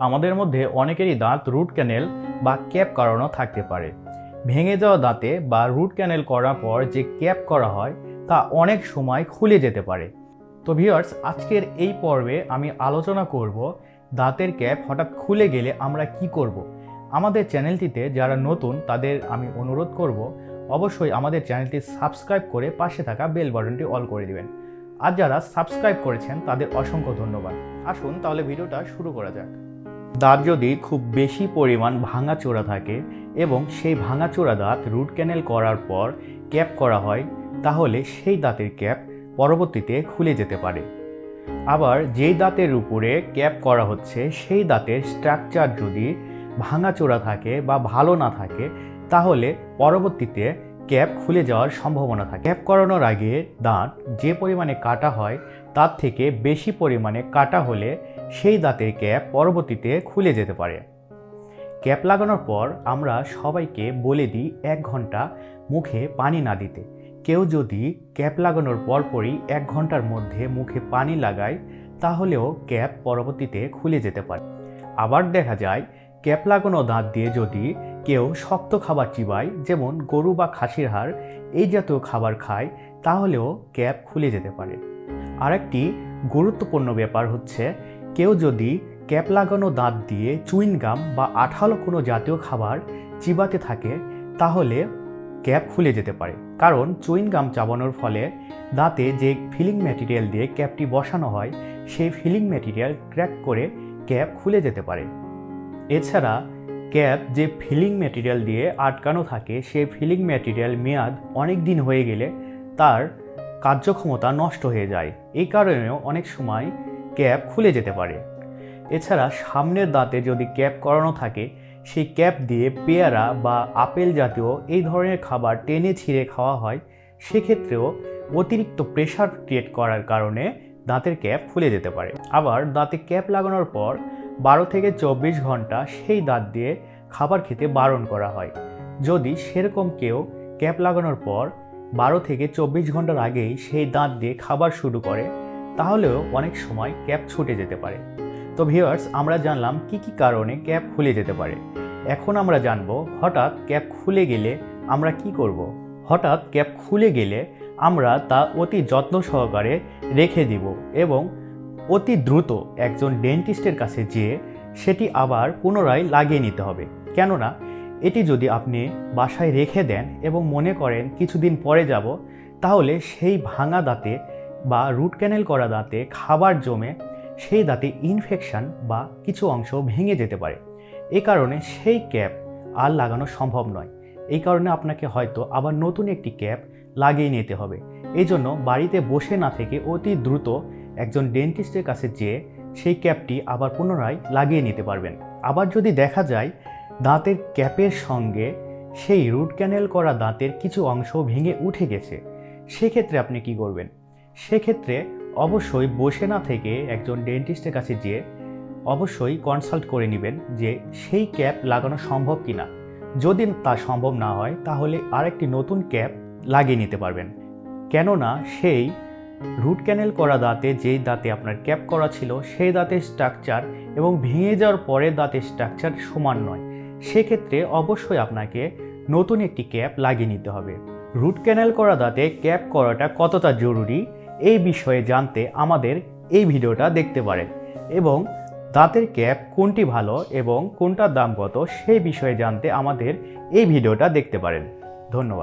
আমাদের মধ্যে অনেকেরই দাঁত রুট ক্যানেল বা ক্যাপ করানো থাকতে পারে। ভেঙে যাওয়া দাঁতে বা রুট ক্যানেল করার পর যে ক্যাপ করা হয়, তা অনেক সময় খুলে যেতে পারে। তো ভিউয়ার্স, আজকের এই পর্বে আমি আলোচনা করব দাঁতের ক্যাপ হঠাৎ খুলে গেলে আমরা কি করব। আমাদের চ্যানেলটিতে যারা নতুন, তাদের আমি অনুরোধ করব, অবশ্যই আমাদের চ্যানেলটি সাবস্ক্রাইব করে পাশে থাকা বেল বাটনটি অল করে দিবেন। আর যারা সাবস্ক্রাইব করেছেন, তাদের অসংখ্য ধন্যবাদ। আসুন, তাহলে ভিডিওটা শুরু করা যাক। দাঁত যদি খুব বেশি পরিমাণ ভাঙাচোরা থাকে এবং সেই ভাঙাচোরা দাঁত রুট ক্যানেল করার পর ক্যাপ করা হয়, তাহলে সেই দাঁতের ক্যাপ পরবর্তীতে খুলে যেতে পারে। আবার যেই দাঁতের উপরে ক্যাপ করা হচ্ছে, সেই দাঁতের স্ট্রাকচার যদি ভাঙাচোরা থাকে বা ভালো না থাকে, তাহলে পরবর্তীতে ক্যাপ খুলে যাওয়ার সম্ভাবনা থাকে। ক্যাপ করানোর আগে দাঁত যে পরিমাণে কাটা হয়, তার থেকে বেশি পরিমাণে কাটা হলে সেই দাঁতের ক্যাপ পরবর্তীতে খুলে যেতে পারে। ক্যাপ লাগানোর পর আমরা সবাইকে বলে দিই এক ঘণ্টা মুখে পানি না দিতে। কেউ যদি ক্যাপ লাগানোর পরপরই এক ঘণ্টার মধ্যে মুখে পানি লাগায়, তাহলেও ক্যাপ পরবর্তীতে খুলে যেতে পারে। আবার দেখা যায়, ক্যাপ লাগানো দাঁত দিয়ে যদি কেউ শক্ত খাবার চিবায়, যেমন গরু বা খাসির হাড়, এই জাতীয় খাবার খায়, তাহলেও ক্যাপ খুলে যেতে পারে। আরেকটি গুরুত্বপূর্ণ ব্যাপার হচ্ছে কেউ যদি ক্যাপ লাগানো দাঁত দিয়ে চুইন গাম বা আঠালো কোনো জাতীয় খাবার চিবাতে থাকে, তাহলে ক্যাপ খুলে যেতে পারে। কারণ চুইন গাম চাবানোর ফলে দাঁতে যে ফিলিং ম্যাটেরিয়াল দিয়ে ক্যাপটি বসানো হয়, সেই ফিলিং ম্যাটেরিয়াল ক্র্যাক করে ক্যাপ খুলে যেতে পারে। এছাড়া ক্যাপ যে ফিলিং ম্যাটেরিয়াল দিয়ে আটকানো থাকে সেই ফিলিং ম্যাটেরিয়াল মেয়াদ অনেক দিন হয়ে গেলে তার কার্যক্ষমতা নষ্ট হয়ে যায়। এই কারণেও অনেক সময় ক্যাপ খুলে যেতে পারে। এছাড়া সামনের দাঁতে যদি ক্যাপ করানো থাকে, সেই ক্যাপ দিয়ে পেয়ারা বা আপেল জাতীয় এই ধরনের খাবার টেনে ছিঁড়ে খাওয়া হয়। সেক্ষেত্রেও অতিরিক্ত প্রেশার ক্রিয়েট করার কারণে দাঁতের ক্যাপ খুলে যেতে পারে। আবার দাঁতে ক্যাপ লাগানোর পর বারো থেকে চব্বিশ ঘণ্টা সেই দাঁত দিয়ে খাবার খেতে বারণ করা হয়। যদি সেরকম কেউ ক্যাপ লাগানোর পর বারো থেকে চব্বিশ ঘণ্টার আগেই সেই দাঁত দিয়ে খাবার শুরু করে তাহলেও অনেক সময় ক্যাপ ছুটে যেতে পারে। তো ভিউয়ার্স, আমরা জানলাম কি কি কারণে ক্যাপ খুলে যেতে পারে। এখন আমরা জানব হঠাৎ ক্যাপ খুলে গেলে আমরা কি করব। হঠাৎ ক্যাপ খুলে গেলে আমরা তা অতি যত্ন সহকারে রেখে দিব এবং অতি দ্রুত একজন ডেন্টিস্টের কাছে যেয়ে সেটি আবার পুনরায় লাগিয়ে নিতে হবে। কেননা, এটি যদি আপনি বাসায় রেখে দেন এবং মনে করেন কিছুদিন পরে যাব, তাহলে সেই ভাঙা দাঁতে বা রুট ক্যানেল করা দাঁতে খাবার জমে সেই দাঁতে ইনফেকশন বা কিছু অংশ ভেঙে যেতে পারে। এ কারণে সেই ক্যাপ আর লাগানো সম্ভব নয়। এই কারণে আপনাকে হয়তো আবার নতুন একটি ক্যাপ লাগিয়ে নিতে হবে। এই জন্য বাড়িতে বসে না থেকে অতি দ্রুত একজন ডেন্টিস্টের কাছে যেয়ে সেই ক্যাপটি আবার পুনরায় লাগিয়ে নিতে পারবেন। আবার যদি দেখা যায় দাঁতের ক্যাপের সঙ্গে সেই রুট ক্যানেল করা দাঁতের কিছু অংশ ভেঙে উঠে গেছে, সেক্ষেত্রে আপনি কি করবেন? সেক্ষেত্রে অবশ্যই বসে না থেকে একজন ডেন্টিস্টের কাছে যেয়ে অবশ্যই কনসাল্ট করে নেবেন যে সেই ক্যাপ লাগানো সম্ভব কি না যদি তা সম্ভব না হয়, তাহলে আরেকটি নতুন ক্যাপ লাগিয়ে নিতে পারবেন। কেননা সেই রুট ক্যানেল করা দাঁতে যেই দাঁতে আপনার ক্যাপ করা ছিল, সেই দাঁতের স্ট্রাকচার এবং ভেঙে যাওয়ার পরে দাঁতের স্ট্রাকচার সমান নয়। সেক্ষেত্রে অবশ্যই আপনাকে নতুন একটি ক্যাপ লাগিয়ে নিতে হবে। রুট ক্যানেল করা দাঁতে ক্যাপ করাটা কতটা জরুরি? এই বিষয়ে জানতে আমাদের এই ভিডিওটা দেখতে পারেন এবং দাঁতের ক্যাপ কোনটি ভালো এবং কোনটার দাম কত সেই বিষয়ে জানতে আমাদের এই ভিডিওটা দেখতে পারেন। ধন্যবাদ।